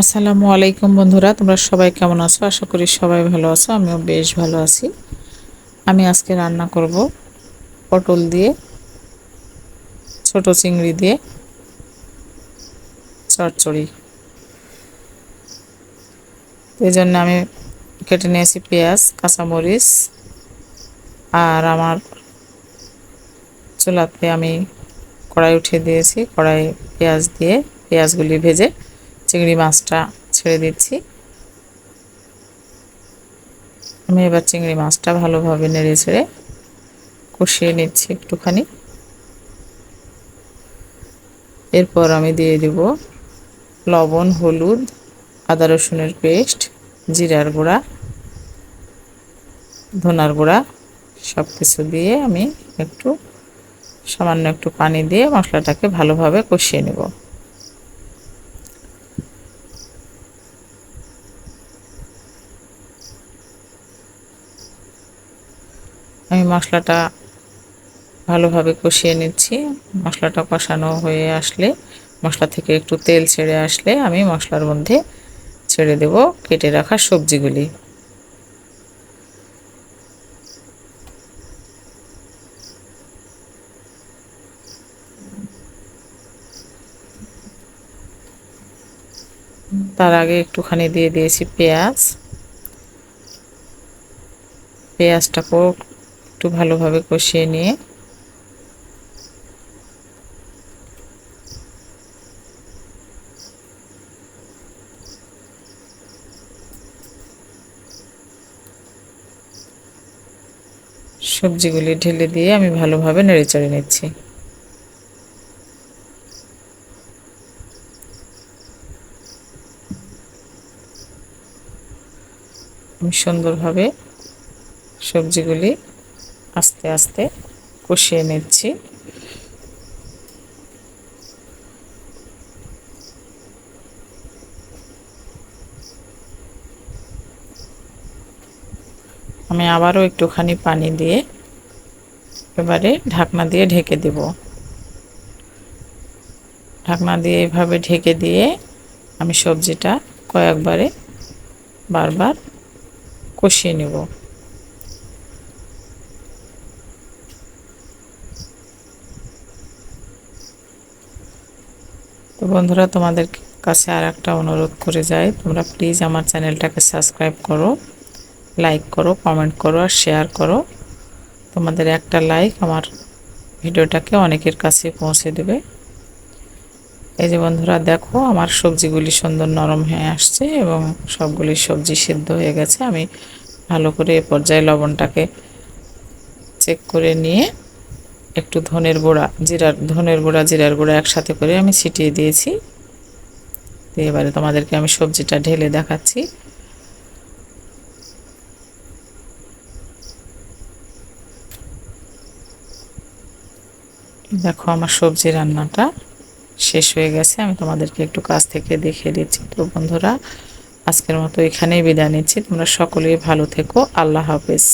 আসসালামু আলাইকুম বন্ধুরা, তোমরা সবাই কেমন আছো? আশা করি সবাই ভালো আছো, আমিও বেশ ভালো আছি। আমি আজকে রান্না করব পটল দিয়ে, ছোট চিংড়ি দিয়ে, চচ্চড়ি। এই জন্য আমি কেটে নিয়েছি পেঁয়াজ, কাঁচামরিচ আর আমার চুলাতে আমি কড়াই উঠিয়ে দিয়েছি, কড়াই পেঁয়াজ দিয়ে পেঁয়াজগুলি ভেজে চিংড়ি মাছটা ছেড়ে দিচ্ছি। আমি এবার চিংড়ি মাছটা ভালোভাবে নেড়ে ছেড়ে কষিয়ে নিচ্ছি একটুখানি। এরপর আমি দিয়ে দেব লবণ, হলুদ, আদা রসুনের পেস্ট, জিরার গুঁড়া, ধনার গুঁড়া সব কিছু দিয়ে আমি একটু সামান্য একটু পানি দিয়ে মশলাটাকে ভালোভাবে কষিয়ে নেব। আমি মশলাটা ভালোভাবে কষিয়ে নিচ্ছি। মশলাটা কষানো হয়ে আসলে, মশলা থেকে একটু তেল ছেড়ে আসলে আমি মশলার মধ্যে ছেড়ে দেব কেটে রাখা সবজিগুলি। তার আগে একটুখানি দিয়ে দিয়েছি পেঁয়াজ। পেঁয়াজটাকেও একটু ভালোভাবে কষিয়ে নিয়ে। সবজিগুলি ঢেলে দিয়ে আমি ভালোভাবে নেড়েচড়ে নিচ্ছি। সুন্দরভাবে সবজিগুলি আস্তে আস্তে কষিয়ে নিচ্ছি। আমি আবারও একটুখানি পানি দিয়ে এবারে ঢাকনা দিয়ে ঢেকে দেব। ঢাকনা দিয়ে এভাবে ঢেকে দিয়ে আমি সবজিটা কয়েকবারে বারবার কষিয়ে নেব। তো বন্ধুরা তোমাদের কাছে আর একটা অনুরোধ করে যাই। তোমরা প্লিজ আমার চ্যানেলটাকে সাবস্ক্রাইব করো লাইক করো কমেন্ট করো আর শেয়ার করো। তোমাদের একটা লাইক আমার ভিডিওটাকে অনেকের কাছে পৌঁছে দেবে। এই যে বন্ধুরা, দেখো আমার সবজিগুলি সুন্দর নরম হয়ে আসছে এবং সবগুলি সবজি সিদ্ধ হয়ে গেছে। আমি ভালো করে এ পর্যায়ে লবণটাকে চেক করে নিয়ে একটু ধনের গুঁড়া, জিরার, ধনের গুঁড়া, জিরার গুঁড়া একসাথে করে আমি ছিটিয়ে দিয়েছি। এবারে তোমাদেরকে আমি সবজিটা ঢেলে দেখাচ্ছি। দেখো আমার সবজি রান্নাটা শেষ হয়ে গেছে। আমি তোমাদেরকে একটু কাছ থেকে দেখিয়ে দিচ্ছি। তো বন্ধুরা, আজকের মতো এখানেই বিদায় নিচ্ছি। তোমরা সকলেই ভালো থেকো। আল্লাহ হাফেজ।